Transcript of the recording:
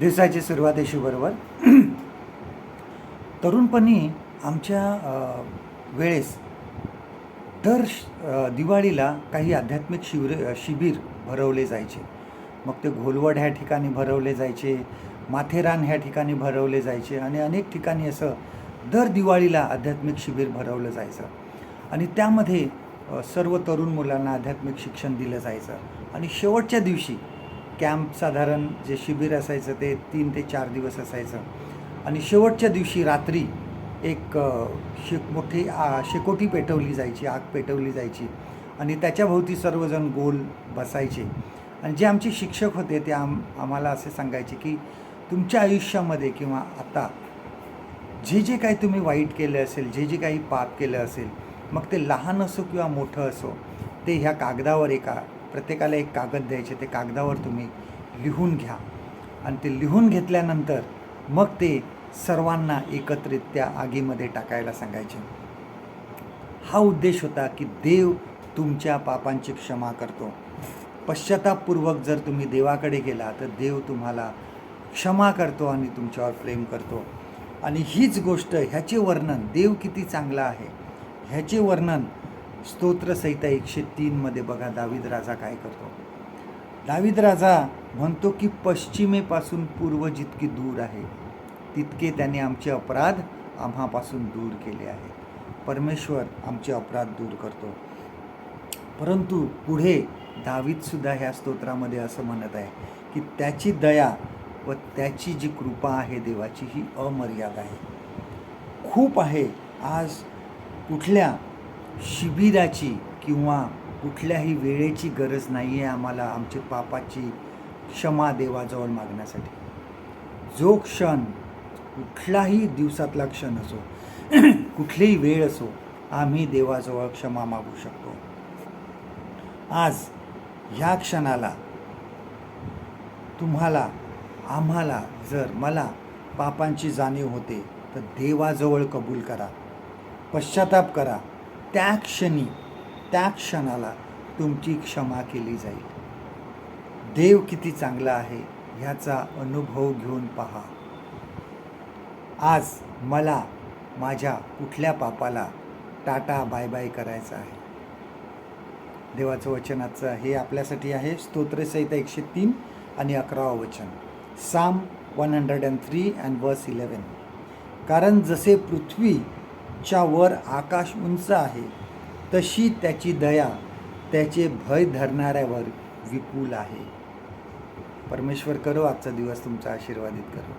दिवसाची सुरुवात येशूबरोबर तरुणपणी आमच्या वेळेस दर श- दिवाळीला काही आध्यात्मिक शिबिर शिबिर भरवले जायचे. मग ते घोलवड ह्या ठिकाणी भरवले जायचे माथेरान ह्या ठिकाणी भरवले जायचे आणि अनेक ठिकाणी असं दर दिवाळीला आध्यात्मिक शिबिर भरवलं जायचं. आणि त्यामध्ये सर्व तरुण मुलांना आध्यात्मिक शिक्षण दिलं जायचं. आणि शेवटच्या दिवशी कॅम्प साधारण जे शिबिर असायचं ते तीन ते चार दिवस असायचं. आणि शेवटच्या दिवशी रात्री एक शे मोठी आ, शेकोटी पेटवली जायची आग पेटवली जायची. आणि त्याच्याभोवती सर्वजण गोल बसायचे. आणि जे आमचे शिक्षक होते ते आम आम्हाला असे सांगायचे की तुमच्या आयुष्यामध्ये किंवा आता जे जे काही तुम्ही वाईट केलं असेल जे जे काही पाप केलं असेल मग ते लहान असो किंवा मोठं असो ते ह्या कागदावर एका प्रत्येकाला एक कागद द्यायचे ते कागदावर तुम्ही लिहून घ्या. आणि ते लिहून घेतल्यानंतर मग ते सर्वांना एकत्रित त्या आगीमध्ये टाकायला सांगायचे. हा उद्देश होता की देव तुमच्या पापांची क्षमा करतो. पश्चातापूर्वक जर तुम्ही देवाकडे गेला तर देव तुम्हाला क्षमा करतो आणि तुमच्यावर प्रेम करतो. आणि हीच गोष्ट ह्याचे वर्णन देव किती चांगला आहे ह्याचे वर्णन स्तोत्रसहिता एकशे तीनमध्ये बघा दावीद राजा काय करतो? दावीद राजा म्हणतो की पश्चिमेपासून पूर्व जितकी दूर आहे तितके त्याने आमचे अपराध आम्हापासून दूर केले आहे परमेश्वर आमचे अपराध दूर करतो. परंतु पुढे दावीदसुद्धा ह्या स्तोत्रामध्ये असं म्हणत आहे की त्याची दया व त्याची जी कृपा आहे देवाची ही अमर्याद आहे. खूप आहे. आज कुठल्या शिबिराची किंवा कुठल्याही वेळेची गरज नाही आहे आम्हाला आमचे पापाची क्षमा देवाजवळ मागण्यासाठी. जो क्षण कुठलाही दिवसातला क्षण असो कुठलीही वेळ असो आम्ही देवाजवळ क्षमा मागू शकतो. आज ह्या क्षणाला तुम्हाला आम्हाला जर मला पापांची जाणीव होते तर देवाजवळ कबूल करा पश्चाताप करा. त्या क्षणी त्या क्षणाला तुमची क्षमा केली जाईल. देव किती चांगला आहे ह्याचा अनुभव घेऊन पहा. आज मला माझ्या कुठल्या पापाला टाटा बाय बाय करायचं आहे? देवाचं वचनाचं हे आपल्यासाठी आहे. स्तोत्रसहिता एकशे तीन आणि अकरावं वचन. Psalm one hundred and three and verse eleven कारण जसे पृथ्वी च्या वर आकाश उंच आहे. तशी त्याची दया त्याचे भय धरणाऱ्यावर विपुल आहे. परमेश्वर करो आजचा दिवस तुमचा आशीर्वादित करो.